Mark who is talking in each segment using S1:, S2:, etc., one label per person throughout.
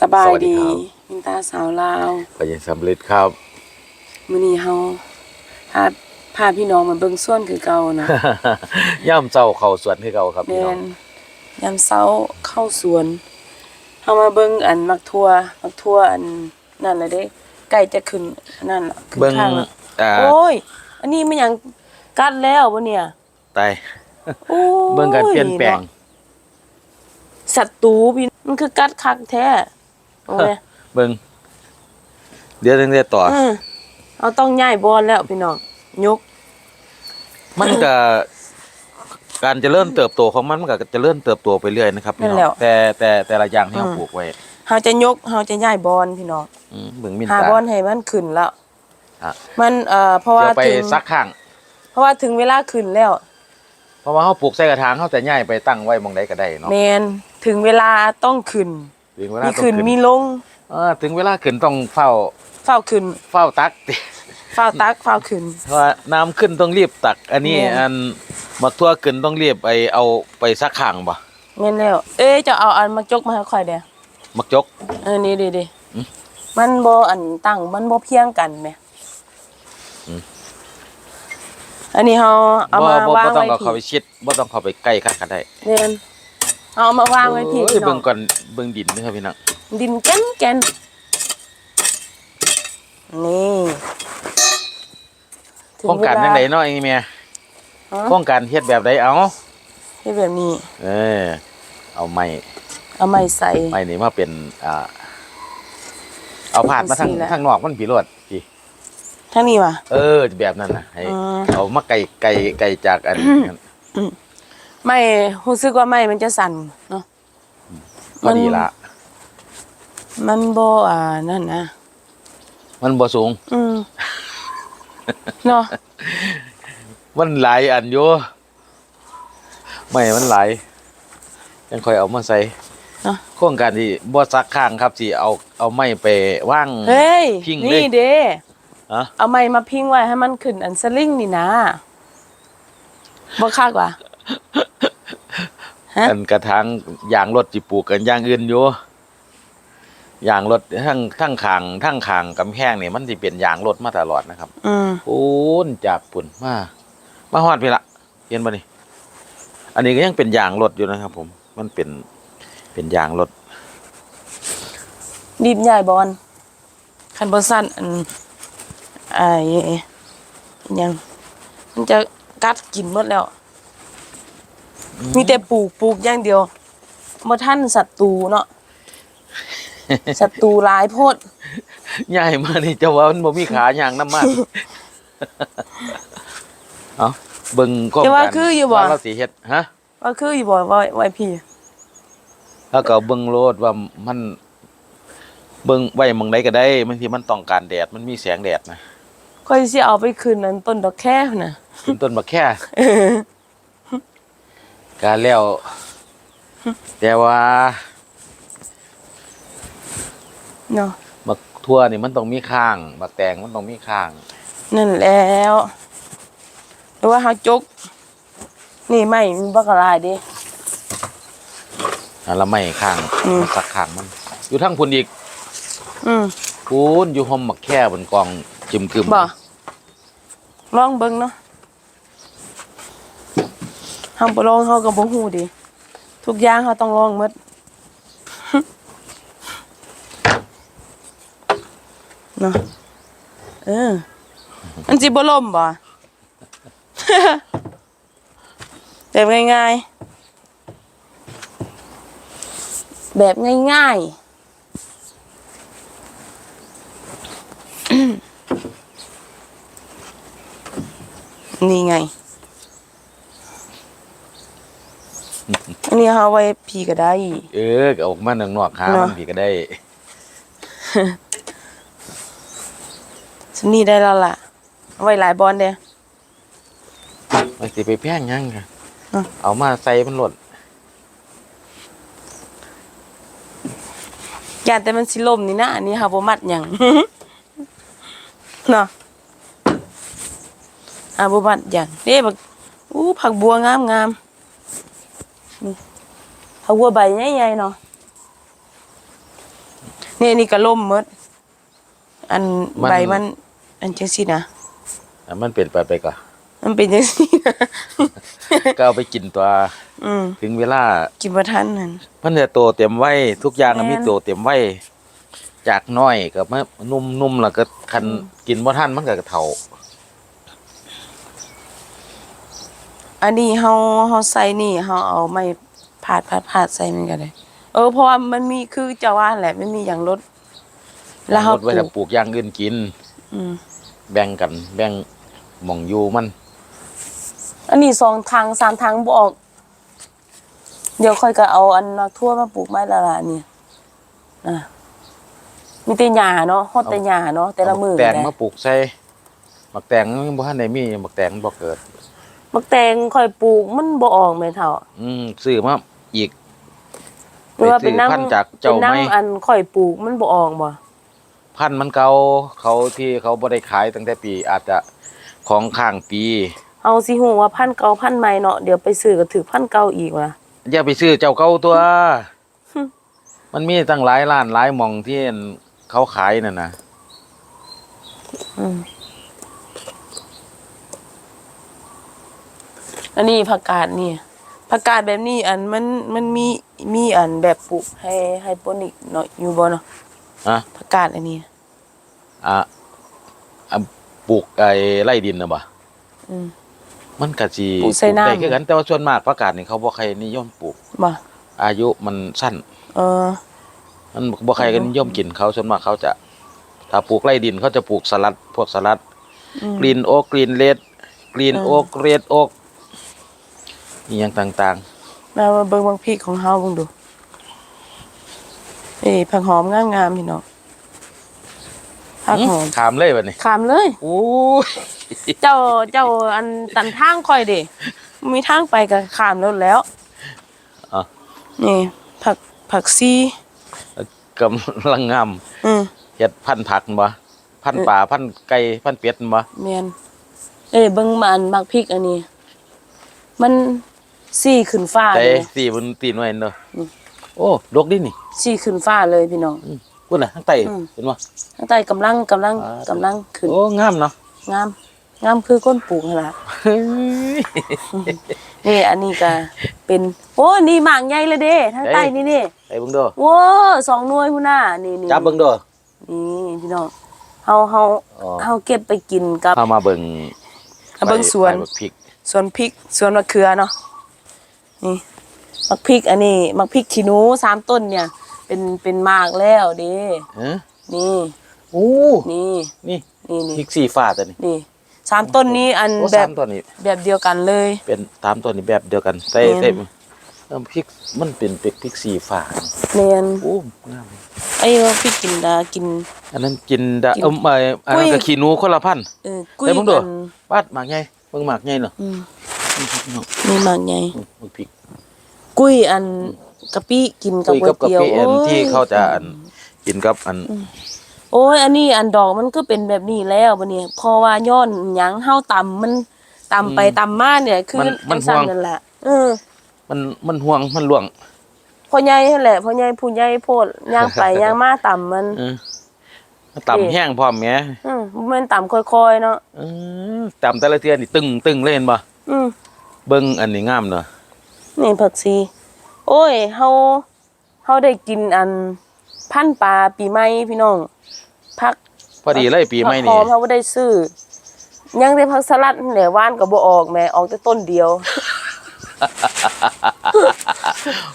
S1: สบาย
S2: สวัสดี
S1: ดี
S2: ครับ
S1: มินตาสาวลาว
S2: ก็ยังสำเร็จครับ
S1: มื้อนี้เฮาพาพาพี่น้องมาเบิ่งสวนคือเก่านะ
S2: ย่ำเจ้าเข้าสวนคือเก่าครับพี่
S1: แม่
S2: น้อง
S1: นยามเช้าเข้าสวนเฮามาเบิ่งอันมักทั่วมักทั่วอันนั่นแหละเด้ใกล้จะขึ้นอันนั่นล่ะขึ้น
S2: เบิ่ง
S1: ข้างแล้ว
S2: อ่า
S1: โอ้ย อันนี้มันหยังกัดแล้วบ่เนี่ย
S2: ตาย
S1: โอ้ย
S2: เบิ่งการเปลี่ยนแปลง
S1: ศัตรูพี่มันคือกัดคักแท้ โอ้ย
S2: เบิ่งเดี๋ยวจังได้ต่ออ
S1: อืมเอาต้องย้ายบอลแล้วพี่น้องยก
S2: มันก็การเจะเริ่มเติบโตของมันมันก็จะเริ่มเติบโตไปเรื่อยนะครับพี่
S1: นั่
S2: น้
S1: นแหละ
S2: องแต่แต่แต่ละอย่างที่เรา
S1: อืม
S2: ปลูกไว้
S1: เฮาจะยกเฮาจะย้ายบอลพี่น้อง
S2: อืมเบิ่งมิน
S1: หา
S2: ตา
S1: บอลให้มันขึ้นแล้ว
S2: อะ
S1: มันเอ่อเพราะว่า
S2: เดี๋ยวไป
S1: ถึง
S2: ซักข้าง
S1: เพราะว่าถึงเวลาขึ้นแล้ว
S2: เพราะว่าเฮาปลูกใส่กระถางเฮาจะย้ายไปตั้งไว้หมองใดก็ได้เนาะ
S1: แมนถึงเวลาต้องขึ้น
S2: ถึงเวลา
S1: มี
S2: ต้อง
S1: ขึ้นมีลง
S2: เออถึงเวลาขึ้นต้องเฝ้า
S1: เฝ้าขึ้น
S2: เฝ้าตัก
S1: เฝ้าตักเฝ้าขึ้น
S2: เพราะว่าน้ำขึ้นต้องรีบตัก อันนี้
S1: แม่น
S2: อันมักทั่วขึ้นต้องรีบไปเอาไปซักข้างบ่
S1: แม่นแล้ว เอ้ยจะเอาอันมาจกมาให้ข่อยเด้อ
S2: มักจก
S1: เออนี่ดิดิ
S2: อืม
S1: มันบ่อันตั้งมันบ่เพียงกันแหม
S2: อืม
S1: อันนี้เฮาเอามา
S2: บ่บ่
S1: วาง
S2: บ่ต้อง
S1: ไว้
S2: เอาเข้าไป
S1: พี่
S2: ชิดบ่ต้องเข้าไปใกล้คักก็ได้
S1: แม่น เอามาวางไว้พี่
S2: โอ้ย
S1: พี่น้อ
S2: เบิ่
S1: ง
S2: งก่อนเบิ่งดินนะครับพี่น้อง
S1: ดินแก่นแก่นนี่ถึ
S2: โครงการจังไดเนาะไอ้แม่
S1: ฮะ
S2: โครงการเฮ็ดแบบใดเอา
S1: เฮ็ดแบบนี้
S2: เออเอาไม้
S1: เอาไม้ใส่
S2: ไม้นี่มาเป็นอ่าเอาผ่านมาทาง
S1: จังซี่แหละ
S2: ทางนอกมันผีรวดพี่
S1: ทั้งนี้ว่ะ
S2: เออแบบนั้นน่ะให้
S1: อืม
S2: เอามาไกลไกลไกลจากอัน
S1: ไม่รู้สึกว่าไม้มันจะสั่นเนาะ
S2: พอดีละ
S1: มันบ่อ่านั่นนะ
S2: มันบ่สูง
S1: อืมเนาะ
S2: มันหลายอันอยู่ไม่มันหลายยังค่อยเอามาใส่
S1: เนาะ
S2: โครงการที่บ่ซักข้างครับสิเอาเอาไม้ไปว่าง
S1: เฮ้ย
S2: พิงเลย
S1: นี่เด้
S2: ฮะ
S1: เอาไม้มาพิงไว้ให้มันขึ้นอันสลิงนี่นะบ่คักว่ะ ฮะ
S2: อันกระถางยางรถจิปลูกกันอย่างอื่นอยู่ยางรถทั้งทั้งขางทั้งขางกำแพงนี่มันสิเป็นยางรถมาตลอดนะครับ
S1: อืม
S2: ปูนจากปุ่นมามาฮอดพี่ละเห็นบ่นี่อันนี้ก็ยังเป็นยางรถอยู่นะครับ ผมมันเป็นเป็นยางรถ
S1: รีบย้ายบอลคันบ่สั่นอันไอ้อิหยัง มันจะกัดกินหมดแล้ว มีแต่ปลูกปลูกอย่างเดียวบ่ทันศัตรูเนาะศัตรูหลายโพด
S2: ใหญ่มานี่จะว่ามันบ่มีขายางน้ำมันเอาเบิ่งก็
S1: แต่ว่าคืออยู่บ่
S2: ว่าเราสิเฮ็ดฮะ
S1: ว่าคืออยู่บ่ว่าไว้พี่
S2: แล้วก็เบิ่งโลดว่ามันเบิ่งไว้หมองใดก็ได้บางทีมันต้องการแดดมันมีแสงแดดนะ
S1: ค่อยสิเอาไปคืนนั้นต้นดอกแค่น่ะ
S2: เป็นต้นมะแค่ การแล้ว แต่ว่า
S1: เนาะ
S2: บักทั่วนี่มันต้องมีข้าง บักแตงมันต้องมีข้าง
S1: นั่นแล้วหรือว่าเฮาจก นี่ไม่มีบักหลายเด้
S2: อันละไม่ข้าง
S1: อืม
S2: สักข้างมัน อยู่ทั้งพุ่นอีก
S1: อืม
S2: พูนอยู่ห่มมะแค่บนกองจิมกึม
S1: บ่ลองเบิ่งเนาะ เฮาบ่ลองเฮาก็บ่ฮู้ดิทุกอย่างเฮาต้องลองหมดเนาะเออมันสิบ่ล่มบ่แบบง่ายๆ แบบง่ายๆนี่ไง อั นนี้เอาไว้พีก็ได้
S2: เออก็ออกมาหนังนอกหา
S1: เนาะ
S2: มันผีก็ได้
S1: สนี่ได้แล้วล่ะเอาไว้หลายบอลเด้
S2: มันสิไปแพงยังค่ะ
S1: อะ
S2: เอามาใส่มันหล่น
S1: ยานแต่มันสิล่มนี่นะอันนี้ค่ะบ่มัดหยังเนาะอ่าบ่มัดหยังเด้บักอู้ผักบัวงามงาม นี่ผักบัวใบใหญ่ๆเนาะนี่นี่ก็ล่มหมดอัน
S2: มัน
S1: ใบมัน อันจังซี่นะ
S2: อะมันเปลี่ยนไปไปก่อน
S1: มันเป็นจังซี่นะ
S2: ก็เอาไปกินตัว
S1: อืม
S2: ถึงเวลา
S1: กินบ่ทันนั่น
S2: มันจะโตเต็มไว้ทุกอย่างก็
S1: แม่น
S2: มีโตเต็มไว้จากน้อยก็มานุ่มนุ่มแล้วก็คันกินบ่ทันมันก็เฒ่า
S1: อันนี้เฮาเฮาใส่นี่เฮาเอาไม้พาดพาดพาดใส่มันก็ได้ เออเพราะว่ามันมีคือเจ้าว่าแหละมันมีอย่างรถแล้วเฮา
S2: ลดไว้
S1: ป
S2: แต่
S1: ลูก
S2: ปลูกอย่างอื่นกิน
S1: อืม
S2: แบ่งกัน แบ่งหม่องอยู่มัน
S1: อันนี้สองทางสามทางบ่ออก เดี๋ยวค่อยก็เอาอันนักทั่วมาปลูกไม้ละละนี่อะมีแต่หญ้าเนาะฮอดแต่หญ้าเนาะแต่ละมือ
S2: แตง
S1: ได้
S2: มาปลูกใส่หมักแตงมันบ่ทันได้มีหมักแตงบ่เกิด
S1: มักแตงค่อยปลูกมันบ่ออกแม่เฒ่า
S2: อืมซื้อมาอีก
S1: หรือว่าเป็น
S2: ไปซื้อพัน
S1: น้ำ
S2: ธุ์จากเจ้า
S1: เป็น
S2: ไหม
S1: น้ำอันค่อยปลูกมันบ่ออกบ่
S2: พันธุ์มันเก่าเขาที่เขาบ่ได้ขายตั้งแต่ปีอาจจะของข้างปี
S1: เอาสิฮู้ว่าพันธุ์เก่าพันธุ์ใหม่เนาะเดี๋ยวไปซื้อก็ถือพันธุ์เก่าอีกว่ะ
S2: อย่าไปซื้อเจ้าเก่าตัว มันมีตั้งหลายร้านหลายหม่องที่เขาขายนั่นน่ะ
S1: อืม อันนี้ผักกาดนี่ผักกาดแบบนี้อันมันมันมีมีอันแบบปลูกให้ไฮโปนิกเนาะอยู่บ่เนาะ
S2: ฮะ
S1: ผักกาดอันนี้
S2: อะอะปลูกไอ้ไร่ดินน่ะบ่
S1: อืม
S2: มันก็สิ
S1: ปลูกใส่น้ำ
S2: ได้คือกันแต่ว่าส่วนมากประกาศนี่เขาบ่ใครนิยมปลูก
S1: บ่
S2: อายุมันสั้น
S1: เออ
S2: มันบ่ใครก็นิยมกินเขาส่วนมากเขาจะ ถ้าปลูกไร่ดินเขาจะปลูกสลัด พวกสลัด
S1: อืม
S2: กรีนโอ๊กกรีนเลดกรีน
S1: เออ
S2: โอ๊กเรดโอ๊ก อีหยังต่าง
S1: มามาเบิ่งบางพริกของเฮาเบิ่งดูเอ้ยผักหอมงามๆพี่น้อง
S2: ๆ
S1: ผักหอม
S2: ถามเลยบัดนี้
S1: ขามเลย
S2: โอ้ย
S1: เจ้าเจ้าอันตันทางค่อยเด้มีทางไปก็ขามแล้วแล้ว
S2: อะ
S1: นี่ผักผักซี
S2: กำลังงาม
S1: อืม
S2: เฮ็ดพันธุ์ผักบ่พันธุ์ป่าพันธุ์ไก่พันธุ์เป็ดบ่
S1: แม่นเอ้ยเบิ่งมาอันมักพริกอันนี้ มัน ซี่ขึ้นฟ้า
S2: ใจ
S1: เลย
S2: สีบนตีนไว้เนาะ
S1: อืม
S2: โอ้ดกดินี่
S1: ซี่ขึ้นฟ้าเลยพี่น้อง
S2: พุ่นน่ะข้างใต้
S1: อืม
S2: เห็นบ่
S1: ข้างใต้กำลังกำลัง
S2: อ่า
S1: กำลังขึ้น
S2: โอ้งามเนาะ
S1: งาม งามคือก้นปลูกนั่นล่ะ
S2: เฮ้ย
S1: นี่อันนี้ก็เป็นโอ้นี่หมากใหญ่เลยเด้ทางใต้นี่นี่
S2: ไปเบิ่งเด้อ
S1: โว้สองหน่วยพุ่นน่ะนี่นี่
S2: จับเบิ่งเด้อ
S1: นี่พี่น้องเฮาเฮา
S2: อ๋อ
S1: เฮาเก็บไปกินกับ
S2: พามาเบิ่ง
S1: เอาเบิ่งสวน
S2: ใบบักพริก
S1: สวนพริกสวนมะเขือเนาะ นี่มักพริกอันนี้มักพริกขี้หนูสามต้นเนี่ย เป็นเป็นหมากแล้วเด้
S2: เอ้อ
S1: นี่
S2: โอ้
S1: นี่
S2: นี่
S1: นี่
S2: พริ
S1: นี่
S2: กสีฟ้าตัวนี้
S1: นี่สามต้นนี้อัน
S2: โอ้
S1: แบ
S2: สา
S1: บ
S2: มตัวนี้
S1: แบบเดียวกันเลย
S2: เป็นตามตัวนี้แบบเดียวกันใส่
S1: แม่น
S2: ใส่เอิ่มพริกมันเป็นเป็กพริกสีฟ้า
S1: แมน
S2: โอ้งาม
S1: ไอ้ว่าพริกกินดากิน
S2: อันนั้นกินดะ
S1: กิน
S2: เอิ่มไอ้อันนั้น
S1: กุ้ย
S2: ก็ขี้หนูคนละพันธุ์
S1: เออกุ้ย
S2: ได้เบิ่งดู
S1: กัน
S2: บาดหมากใหญ่เบิ่งหมากใหญ่เนาะ
S1: อืม
S2: อื มพี่น้อง
S1: นี่หมากใหญ่
S2: อืมเบิ่งพริก
S1: กุ้ยอันกะปิกินกับ
S2: คุย
S1: ก๋วย
S2: กับกะ
S1: เตี๋ยว
S2: ปิอัน
S1: โอ้ย
S2: ที่เขาจะอันกินกับอัน
S1: โอ้ยอันนี้อันดอกมันก็เป็นแบบนี้แล้วบัดนี้เพอว่าย้อนหยังเฮาตำมันตำไปตำมาเนี่ยคือ
S2: มันมัน
S1: จังซั่
S2: ห่วง
S1: นั่นแหละเออ
S2: มันมันห่วงมันหลวง
S1: พ่อใหญ่นั่นแหละพ่อใหญ่ผู้ใหญ่โพดย่างไปย่างมาตำมัน
S2: เออต่ำแห้งพร้อมแหม
S1: อืมบ่แม่นตำค่อยๆเนาะ
S2: เออต่ำแต่ละเทื่อนี่ตึงตึงเลยเห็นบ่
S1: อืม
S2: เบิ่งอันนี้งามเนาะ
S1: นี่ผักชีโอ้ยเฮาเฮาได้กินอันพันธุ์ปลาปีใหม่พี่น้องผัก
S2: พอดีเลยปีใหม่
S1: ผักห
S2: นี่
S1: อมเขาบ่ได้ซื้อยังได้ผักสลัดนั่นแหละว่านก็บ่ออกแหม่ออกแต่ต้นเดียว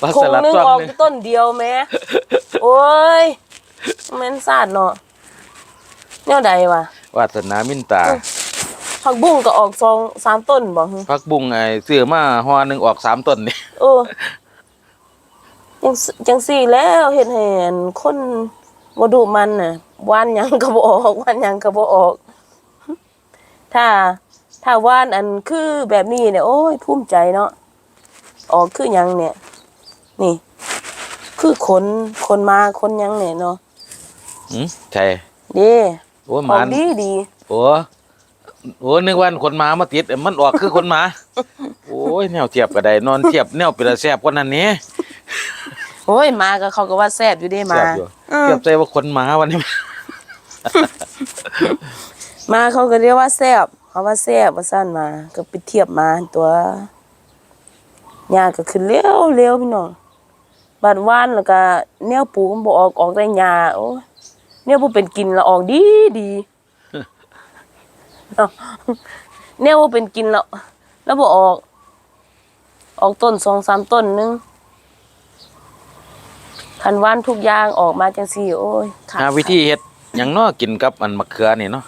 S2: ปลา
S1: ค
S2: ส
S1: ง
S2: ลัด
S1: นึง
S2: ซ่อม
S1: ออก
S2: นึง
S1: แต่ต้นเดียวแหม่โอ้ยแม่นซาดเนาะแนวใดวะ
S2: วาสนามินตา
S1: ผักบุ้งก็ออกสองสามต้นบ่ฮึ
S2: พักบุ้งไอ้ซื้อมาห่อหนึงออกสามต้นนี่
S1: เออจังสจังสี่แล้วเฮ็ดให้อันคนบ่ดุมันน่ะว่านหยังก็บ่ออกว่านหยังก็บ่ออก ถ้า ถ้าว่านอันคือแบบนี้เนี่ยโอ้ยภูมิใจเนาะออกคือหยังเนี่ย นี่ คือขนขนมาขนหยังเนี่ยเนาะ
S2: หืมใช่
S1: เด้
S2: โอ้ยห
S1: ออ
S2: มากน
S1: ดีดี
S2: โอ้ โอ้นึกว่าคนหมามาติดมันออกคือคนหมา โอ้ยแนวเทียบก็ได้นอนเทียบแนวเป็นตาแซ่บกว่านั้นนี่
S1: โอ้ยมาก็เขาก็ว่าแซ่บอยู่เด้มา
S2: แซ่บอยู่
S1: อืม
S2: เกือบใจว่าคนมาวันนี้
S1: มาเขาก็เรียกว่าแซ่บเขาว่าแซ่บว่าซั่นมา ก็ไปเทียบมาตัวหญ้าก็ขึ้นเร็วเร็วพี่น้องบาดว่านแล้วก็แนวปลูกมันบ่ออกออกได้หญ้าโอ้ยแนวบ่เป็นกินแล้วออกดีดี เนาะแนวบ่เป็นกินแล้วแล้วบ่ออก ออกต้นสองสามต้นหนึงคันว่านทุกอย่างออกมาจังซี่โอ้ยขาด
S2: หาวิธีเฮ็ดหยังเนาะกินกับอันมะเขือนี่เนาะ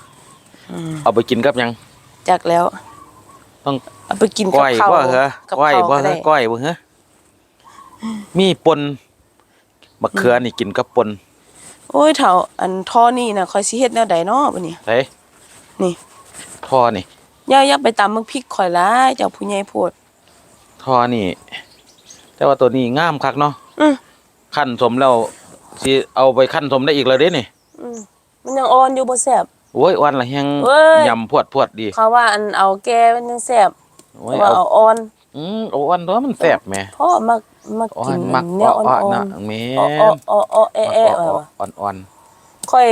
S1: อืม
S2: เอาไปกินกับหยัง
S1: จักแล้ว
S2: ต้อง
S1: เอาไปกินกับ
S2: ก้อย
S1: ข้าว
S2: บ่เหรอ
S1: กับ
S2: ก้อย
S1: ข้าว
S2: บ่
S1: ก็
S2: เหร
S1: ได้
S2: อก้อยบ่เหรอมีปนมะเขือนี่กินกับปน
S1: โอ้ยเฒ่าอันท่อนี่น่ะข่อยสิเฮ็ดแนวใดเนาะบัดนี้
S2: เฮ้ย
S1: นี่
S2: ท่อนี่
S1: อย่าอย่าไปตำมึกพริกข่อยหลายเจ้าผู้ใหญ่โพด
S2: ท่อนี่ แต่ว่าตัวนี้งามคักเนาะ
S1: อือ
S2: ขั้นสมแล้วสิเอาไปขั้นสมได้อีกแล้วเด้นี่
S1: อืมมันยังอ่อนอยู่บ่แซ่บ
S2: โอ้ยอ่อนละแฮง
S1: เว้ย
S2: ยำพวดพวดดี
S1: เขาว่าอันเอาแก่มันยังแซ่บ
S2: โอ้ย
S1: ว่า
S2: เอา
S1: เอาอ่อน
S2: อืมเอาอ่อนตัวมันแซ่บแหม่
S1: พ่อมักมัก
S2: อ่อ
S1: กิ
S2: น
S1: น
S2: มัก
S1: แนวอ่
S2: อ่อ
S1: อน
S2: ๆ
S1: ๆ
S2: นะแม่
S1: อ้ออ้ออ้อแอะแอะว่าว่ะ
S2: อ่อนอ่อน
S1: ค่อย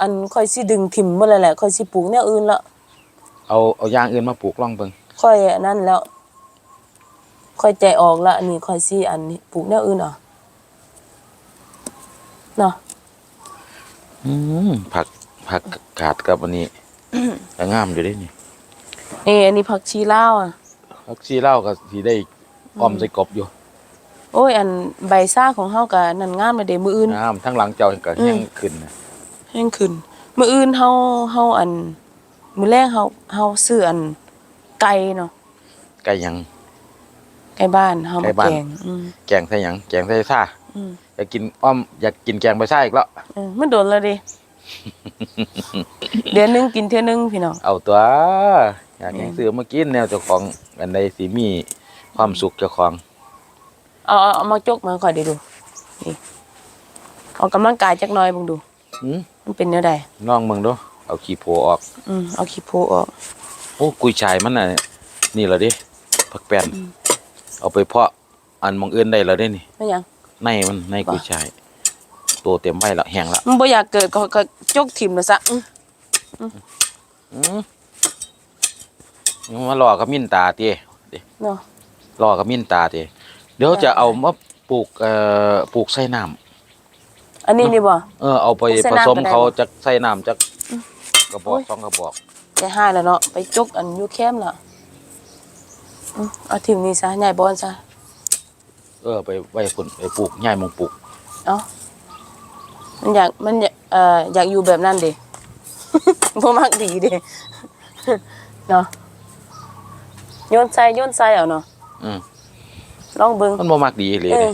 S1: อันค่อยสิดึงถิ่มหมดแล้วแหละค่อยสิปลูกแนวอื่นละ
S2: ๆ เอาเอาอย่างอื่นมาปลูกลองเบิ่ง
S1: ค่อยอันนั้นแล้ว ค่อยใจออกละอันนี้ค่อยสิอันนี้ปลูกแนวอื่นเอะเนาะ
S2: อืมผักผักกาดกับอันนี้ก็งามอยู่เด้นี่
S1: นี่อันนี้ผักชีลาวอะ
S2: ผักชีลาวก็สิได้อ้อมใส่กบอยู่
S1: โอ้ย อันใบซ่าของเฮาก็นั่นงามเลยเด้มื้ออื่น
S2: งามทั้งหลังเจ้าก็แห้งขึ้นนะ
S1: แห้งขึ้น มื้ออื่นเฮาเฮาอัน มื้อแรกเฮาเฮาซื้ออันไก่เนาะ
S2: ไก่หยัง
S1: ไก่บ้านเฮา
S2: ไก่
S1: มา
S2: บ้าน
S1: แกงอืม
S2: แกงใส่หยังแกงใส่ซ่า
S1: อืม
S2: อยากกินอ้อมอยากกินแกงใบซ่าอีกแล้ว
S1: เออมันโดนแล้วดิ เดือนหนึงกินเทื่อนึงพี่น้อง
S2: เอาตัวอยากหยังซื้อมากินแนวเจ้าของอันใดสิมีความสุขเจ้าของ
S1: เอาเอาเอามาจกมาค่อยได้ดูนี่ออกกำลังกายจักหน่อยเบิ่งดู
S2: หืม
S1: มันเป็นแนวใด
S2: น้องมึงดู เอาขี้โพออก
S1: อืมเอาขี้โพออก
S2: โอ้กุยชายมันน่ะ นี่เหรอดิผักแป้นเอาไปเพาะอันหมองอื่นได้แล้วเด้นี่
S1: แม่นหยัง
S2: ในมันในกุยชาย ตัวเต็มไว้แล้วแห้งแล้ว
S1: มันบ่อยากเกิดก็ก็จกถิ่มแล้วซะอื้อ
S2: อืมมาหลอกกับมินตาเตี้ย
S1: เนาะ
S2: หลอกกับมินตาเตี้ยเดี๋ยวจะเอามาปลูกเอ่อปลูกใส่น้ำ
S1: อันนี้นี่บ่
S2: เออเอาไป
S1: ปลูกใส่
S2: ผ
S1: น้ำ
S2: สม
S1: ก็ได้
S2: เขาจะใส่น้ำจาก กระบอก
S1: โอ้ย
S2: สองกระบอก
S1: ใจหายแล้วเนาะไปจกอันอยู่แคมป์ล่ะอื้อเอาถิ่มนี่ซะใหญ่บอนซะ
S2: เออไปไว้พุ่นไปปลูกย่ายมงปลูก
S1: เอามันอยากมันอยากเอ่ออยากอยู่แบบนั้นเด้บ่มักดีเด้เนาะโยนใส่โยนใส่เอาเนาะ
S2: อืม
S1: ลองเบิ่ง
S2: มันบ่มักดีเลย
S1: เออ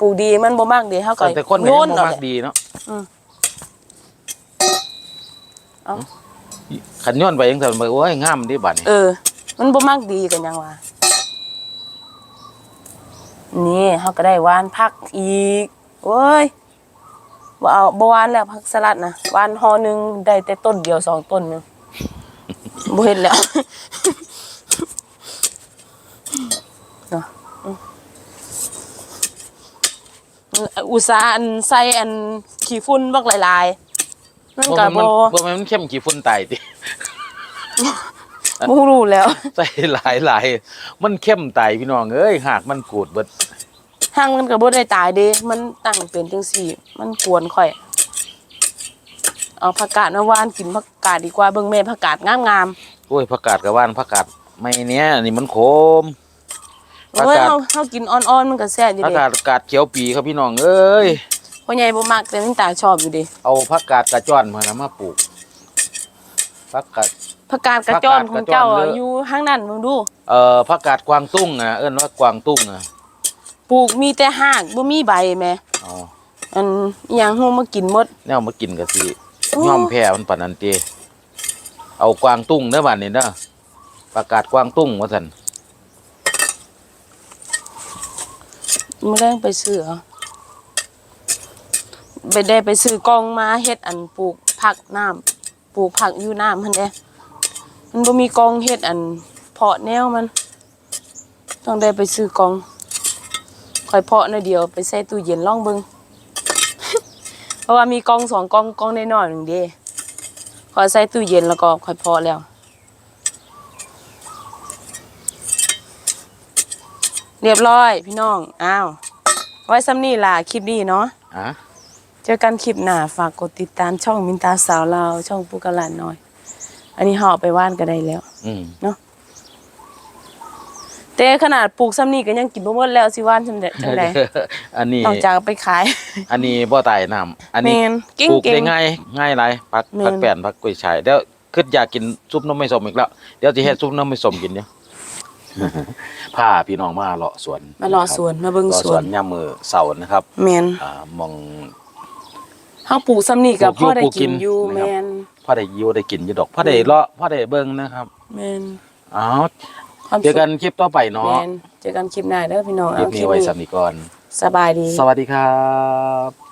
S1: ปลูกดีมันบ่มักเด้เฮาก็
S2: แต่คนก็
S1: โย
S2: ยั
S1: น
S2: งบ่
S1: เอา
S2: มัก
S1: แหละ
S2: ดีเนาะ
S1: อืมเอา
S2: ขันย้อนไปยังซั่นไปโอ้ยงามดีบัดนี้
S1: เออ มันบ่มักดีกันยังวะนี่เฮาก็ได้หวานผักอีกโอ้ยบ่เอาบ่หวานแล้วผักสลัดนะหวานห่อหนึงได้แต่ต้นเดียวสองต้นนึงบ่เห็นแล้วเนาะอุตส่าห์อันใส่อันขี้ฝุ่นบักหลายๆ มันก็
S2: บ่
S1: บ่
S2: มันบ่แม่นมันเข้มขี้ฝุ่นตายติ
S1: บ่รู้แล้ว
S2: ใส่หลายหลายมันเข้มตายพี่น้องเอ้ยหากมันกูดเบิด
S1: ทางมันก็บ่ได้ตายเด้ มันตั้งเป็นจังซี่ มันกวนข่อย เอาผักกาดมาหวานกินผักกาดดีกว่าเบิ่งแม่ผักกาดงาม
S2: โอ้ยผักกาดกับว่านผักกาดไม่เนี้ยนี่มันขม
S1: ๆ
S2: ผัก
S1: โอ้ย
S2: กาด
S1: เฮาเฮากินอ่อนๆมันก็แซ่บอยู่
S2: ผัก
S1: เด้
S2: กาดกาดเขียวปีครับพี่น้องเอ้ย
S1: พ่อใหญ่บ่มักแต่มันตาชอบอยู่เด้
S2: เอาผักกาดกระจ้อนมานะมาปลูกผักกาด
S1: ผักกาดกระจ้อน
S2: ผักกาด
S1: ของเจ้าก
S2: ระจ้อน
S1: อะ
S2: เด้อ
S1: อ
S2: อ
S1: ยู่ข้างนั้นมึงดู
S2: เอ่อผักกาดกวางตุ้งอะเอิ้นว่ากวางตุ้งอะ
S1: ปลูกมีแต่หากบ่มีใบแหม
S2: อ๋อ
S1: อันอิหยังฮู้มากินหมด
S2: แนวมากินก็สิ
S1: โอ้
S2: ย่อมแพ้มันปานนั้นติเอากวางตุ้งเด้อบัดนี้เด้อผักกาดกวางตุ้งว่าซั่น
S1: มื้อแรงไปซื้อเอา ไปได้ไปซื้อกองมาเฮ็ดอันปลูกผักน้ำปลูกผักอยู่น้ำหั่นเด้มันบ่มีกองเฮ็ดอันเพาะแนวมัน ต้องได้ไปซื้อกองค่อยเพาะหน่อยเดียวไปใส่ตู้เย็นล่องเบิงเพราะว่ามีกองสองกองกองน้อยๆหนึ่งเด้ขอยใส่ตู้เย็นแล้วก็ค่อยเพาะแล้วเรียบร้อยพี่น้อง อ้าว ไว้ซ้ำนี่ล่ะ คลิปนี้เนาะ
S2: อะ
S1: เจอกันคลิปหน้าฝากกดติดตามช่องมินตาสาวลาวช่องปุกกะหลานน้อย อันนี้ห่อไปว่านก็ได้แล้ว
S2: อืม
S1: แต่ขนาดปลูกซ้ำนี่ก็ยังกินบ่หมดแล้วสิว่านจังไดจังได
S2: อันนี้
S1: นอกจากเอาไปขาย
S2: อันนี้บ่ตายน้ำอันนี้
S1: แม่นเก่งๆ
S2: ปลูกได้ง่ายง่ายหลายผัก
S1: แม่น
S2: ผักแป้นผักกุ้ยช่ายเดี๋ยวคิดอยากกินซุปน้ำไม่สมอีกแล้วเดี๋ยวสิเฮ็ดซุปน้ำไม่สมกินเดี๋ยว พาพี่น้องมาเลาะสวน
S1: มารอสวนมาเบิ่ง
S2: เลาะ
S1: ส
S2: ส
S1: ว
S2: วนนยามมื้อเช้านะครับ
S1: แม่น
S2: อ่ามอง
S1: เฮาปลูกซ้ำนี่ก็
S2: ปลูกอยู่
S1: พอได้
S2: ปลูกกิ
S1: กิน
S2: น
S1: อยู่
S2: นะครับ
S1: แม่น
S2: พอได้อยู่ได้กินอยู่ดอกพอได้เลาะพอได้เบิ่งนะครับ
S1: แม่น
S2: อ้าว
S1: ความ
S2: เจอกันคลิปต่อไปเนาะ
S1: แม่นเจอกันคลิปหน้าเด้อพี่น้อง
S2: คลิป
S1: เอาคลิ
S2: นี้
S1: ป
S2: ไว้
S1: นี้
S2: สำนี้ก่อน
S1: สบายดี
S2: สวัสดีครับ